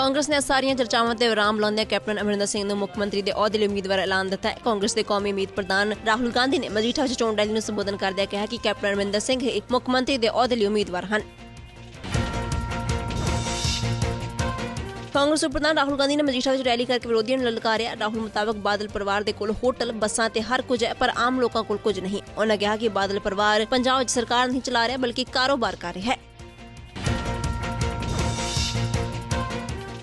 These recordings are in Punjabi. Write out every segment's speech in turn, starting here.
ਕਾਂਗਰਸ ਨੇ ਸਾਰੀਆਂ ਚਰਚਾਵਾਂ ਤੇ ਵਿਰਾਮ ਲਾਉਂਦਿਆਂ ਕੈਪਟਨ ਅਮਰਿੰਦਰ ਸਿੰਘ ਨੂੰ ਮੁੱਖ ਮੰਤਰੀ ਦੇ ਅਹੁਦੇ ਲਈ ਉਮੀਦਵਾਰ ਐਲਾਨ ਦਿੱਤਾ ਹੈ। ਕਾਂਗਰਸ ਦੇ ਕੌਮੀ ਉਮੀਦ ਪ੍ਰਧਾਨ ਰਾਹੁਲ ਗਾਂਧੀ ਨੇ ਮਜੀਠਾ ਵਿੱਚ ਚੋਣ ਰੈਲੀ ਨੂੰ ਸੰਬੋਧਨ ਕਰਦਿਆਂ ਕਿਹਾ ਕਿ ਕੈਪਟਨ ਅਮਰਿੰਦਰ ਸਿੰਘ ਹੀ ਮੁੱਖ ਮੰਤਰੀ ਦੇ ਅਹੁਦੇ ਲਈ ਉਮੀਦਵਾਰ ਹਨ। ਕਾਂਗਰਸ ਪ੍ਰਧਾਨ ਰਾਹੁਲ ਗਾਂਧੀ ਨੇ ਮਜੀਠਾ ਵਿੱਚ ਰੈਲੀ ਕਰਕੇ ਵਿਰੋਧੀਆਂ ਨੂੰ ਲਲਕਾਰਿਆ। ਰਾਹੁਲ ਮੁਤਾਬਕ ਬਾਦਲ ਪਰਿਵਾਰ ਦੇ ਕੋਲ ਹੋਟਲ, ਬੱਸਾਂ ਤੇ ਹਰ ਕੁਝ ਹੈ, ਪਰ ਆਮ ਲੋਕਾਂ ਕੋਲ ਕੁਝ ਨਹੀਂ। ਉਹਨਾਂ ਕਿਹਾ ਕਿ ਬਾਦਲ ਪਰਿਵਾਰ ਪੰਜਾਬ ਵਿੱਚ ਸਰਕਾਰ ਨਹੀਂ ਚਲਾ ਰਿਹਾ, ਬਲਕਿ ਕਾਰੋਬਾਰ ਕਰ ਰਿਹਾ ਹੈ।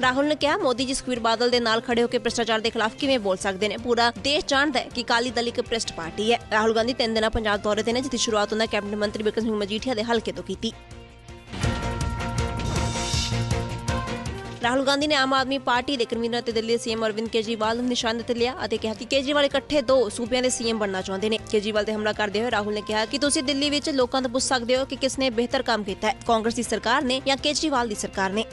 ਰਾਹੁਲ ਨੇ ਕਿਹਾ, ਮੋਦੀ ਜੀ ਸੁਖਬੀਰ ਬਾਦਲ ਦੇ ਨਾਲ ਖੜੇ ਹੋ ਕੇ ਭ੍ਰਿਸ਼ਟਾਚਾਰ ਦੇ ਖਿਲਾਫ ਕਿਵੇਂ ਬੋਲ ਸਕਦੇ ਨੇ? ਪੂਰਾ ਦੇਸ਼ ਜਾਣਦਾ ਹੈ ਕਿ ਕਾਲੀ ਦਲ ਇੱਕ ਭ੍ਰਿਸ਼ਟ ਪਾਰਟੀ ਹੈ। ਰਾਹੁਲ ਗਾਂਧੀ ਤਿੰਨ ਦਿਨਾਂ ਪੰਜਾਬ ਦੌਰੇ ਤੇ ਨੇ ਜਿਸ ਸ਼ੁਰੂਆਤ ਉਹਨਾਂ ਕੈਬਨਿਟ ਮੰਤਰੀ ਬਿਕਰਮ ਸਿੰਘ ਮਜੀਠੀਆ ਦੇ ਹਲਕੇ ਤੋਂ ਕੀਤੀ। ਰਾਹੁਲ ਗਾਂਧੀ ਨੇ ਆਮ ਆਦਮੀ ਪਾਰਟੀ ਦੇ ਕਨਵੀਨਰ ਤੇ ਦਿੱਲੀ ਸੀਐਮ ਅਰਵਿੰਦ ਕੇਜਰੀਵਾਲ ਨੂੰ ਨਿਸ਼ਾਨੇ ਤੇ ਲਿਆ ਅਤੇ ਕਿਹਾ ਕਿ ਕੇਜਰੀਵਾਲ ਇਕੱਠੇ ਦੋ ਸੂਬਿਆਂ ਦੇ ਸੀਐਮ ਬਣਨਾ ਚਾਹੁੰਦੇ ਨੇ। ਕੇਜਰੀਵਾਲ ਤੇ ਹਮਲਾ ਕਰਦੇ ਹੋਏ ਰਾਹੁਲ ਨੇ ਕਿਹਾ ਕਿ ਤੁਸੀਂ ਦਿੱਲੀ ਵਿੱਚ ਲੋਕਾਂ ਤੋਂ ਪੁੱਛ ਸਕਦੇ ਹੋ ਕਿ ਕਿਸ ਨੇ ਬਿਹਤਰ ਕੰਮ ਕੀਤਾ ਹੈ। ਕਾਂਗਰਸ ਦੀ ਸਰਕਾਰ ਨੇ ਜਾਂ ਕੇਜਰੀਵਾਲ ਦੀ ਸਰਕਾਰ ਨੇ?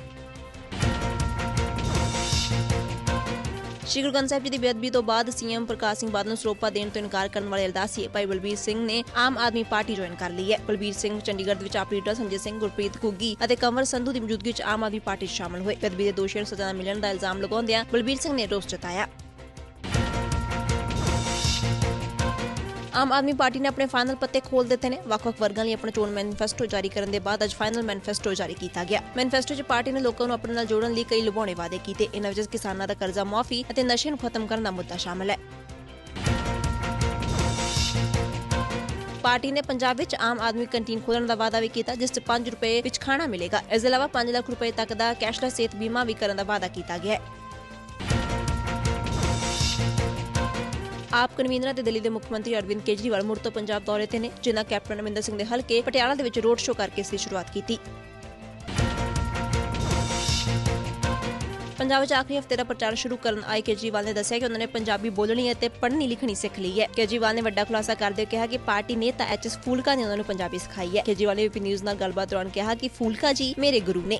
ਸ਼੍ਰੀ ਗੁਰੂ ਗ੍ਰੰਥ ਸਾਹਿਬ ਜੀ ਦੀ ਬੇਅਦਬੀ ਤੋਂ ਬਾਅਦ ਸੀਐਮ ਪ੍ਰਕਾਸ਼ ਸਿੰਘ ਬਾਦਲ ਨੂੰ ਸਰੋਪਾ ਦੇਣ ਤੋਂ ਇਨਕਾਰ ਕਰਨ ਵਾਲੇ ਅਰਦਾਸੀ ਭਾਈ ਬਲਬੀਰ ਸਿੰਘ ਨੇ ਆਮ ਆਦਮੀ ਪਾਰਟੀ ਜੁਆਇਨ ਕਰ ਲਈ ਹੈ। ਬਲਬੀਰ ਸਿੰਘ ਚੰਡੀਗੜ੍ਹ ਦੇ ਵਿੱਚ ਆਪ ਲੀਡਰ ਸੰਜੇ ਸਿੰਘ, ਗੁਰਪ੍ਰੀਤ ਘੁੱਗੀ ਅਤੇ ਕੰਵਰ ਸੰਧੂ ਦੀ ਮੌਜੂਦਗੀ ਵਿੱਚ ਆਮ ਆਦਮੀ ਪਾਰਟੀ 'ਚ ਸ਼ਾਮਲ ਹੋਏ। ਬੇਅਦਬੀ ਦੇ ਦੋਸ਼ੀਆਂ ਨੂੰ ਸਜ਼ਾ ਨਾ ਮਿਲਣ ਦਾ ਇਲਜ਼ਾਮ ਲਗਾਉਂਦਿਆਂ ਬਲਬੀਰ ਸਿੰਘ ਨੇ ਰੋਸ ਜਤਾਇਆ। ਆਮ ਆਦਮੀ ਪਾਰਟੀ ਨੇ ਆਪਣੇ ਫਾਈਨਲ ਪੱਤੇ ਖੋਲ ਦਿੱਤੇ ਨੇ। ਵੱਖ-ਵੱਖ ਵਰਗਾਂ ਲਈ ਆਪਣਾ ਚੋਣ ਮੈਨੀਫੈਸਟੋ ਜਾਰੀ ਕਰਨ ਦੇ ਬਾਅਦ ਅੱਜ ਫਾਈਨਲ ਮੈਨੀਫੈਸਟੋ ਜਾਰੀ ਕੀਤਾ ਗਿਆ। ਮੈਨੀਫੈਸਟੋ 'ਚ ਪਾਰਟੀ ਨੇ ਲੋਕਾਂ ਨੂੰ ਆਪਣੇ ਨਾਲ ਜੋੜਨ ਲਈ ਕਈ ਲੁਭਾਉਣੇ ਵਾਅਦੇ ਕੀਤੇ। ਇਹਨਾਂ ਵਿੱਚ ਕਿਸਾਨਾਂ ਦਾ ਕਰਜ਼ਾ ਮਾਫੀ ਅਤੇ ਨਸ਼ੇ ਨੂੰ ਖਤਮ ਕਰਨ ਦਾ ਮੁੱਦਾ ਸ਼ਾਮਲ ਹੈ। ਪਾਰਟੀ ਨੇ ਪੰਜਾਬ ਵਿੱਚ ਆਮ ਆਦਮੀ ਕੰਟੀਨ ਖੋਲਣ ਦਾ ਵਾਅਦਾ ਵੀ ਕੀਤਾ, ਜਿਸ 'ਚ 5 ਰੁਪਏ ਵਿੱਚ ਖਾਣਾ ਮਿਲੇਗਾ। ਇਸ ਦੇ ਇਲਾਵਾ 5 ਲੱਖ ਰੁਪਏ ਤੱਕ ਦਾ ਕੈਸ਼ਲੈਸ ਸਿਹਤ ਬੀਮਾ ਵੀ ਕਰਨ ਦਾ ਵਾਅਦਾ ਕੀਤਾ ਗਿਆ ਹੈ। ਆਪ ਕਨਵੀਨਰ ਤੇ ਦਿੱਲੀ ਦੇ ਮੁੱਖ ਮੰਤਰੀ ਅਰਵਿੰਦ ਕੇਜਰੀਵਾਲ ਮੁੜ ਤੋਂ ਪੰਜਾਬ ਦੌਰੇ ਤੇ ਨੇ, ਜਿਨ੍ਹਾਂ ਕੈਪਟਨ ਅਮਰਿੰਦਰ ਸਿੰਘ ਦੇ ਹਲਕੇ ਪਟਿਆਲਾ ਦੇ ਵਿੱਚ ਰੋਡ ਸ਼ੋਅ ਕਰਕੇ ਇਸ ਦੀ ਸ਼ੁਰੂਆਤ ਕੀਤੀ। ਪੰਜਾਬ ਵਿੱਚ ਆਖਰੀ ਹਫ਼ਤੇ ਦਾ ਪ੍ਰਚਾਰ ਸ਼ੁਰੂ ਕਰਨ ਆਏ ਕੇਜਰੀਵਾਲ ਨੇ ਦੱਸਿਆ ਕਿ ਉਹਨਾਂ ਨੇ ਪੰਜਾਬੀ ਬੋਲਣੀ ਅਤੇ ਪੜ੍ਹਨੀ ਲਿਖਣੀ ਸਿੱਖ ਲਈ ਹੈ। ਕੇਜਰੀਵਾਲ ਨੇ ਵੱਡਾ ਖੁਲਾਸਾ ਕਰਦੇ ਹੋਏ ਕਿਹਾ ਕਿ ਪਾਰਟੀ ਨੇਤਾ ਐਚਐਸ ਫੂਲਕਾ ਨੇ ਉਹਨਾਂ ਨੂੰ ਪੰਜਾਬੀ ਸਿਖਾਈ ਹੈ। ਕੇਜਰੀਵਾਲ ਨੇ ਵੀਪੀ ਨਿਊਜ਼ ਨਾਲ ਗੱਲਬਾਤ ਦੌਰਾਨ ਕਿਹਾ ਕਿ ਫੂਲਕਾ ਜੀ ਮੇਰੇ ਗੁਰੂ ਨੇ।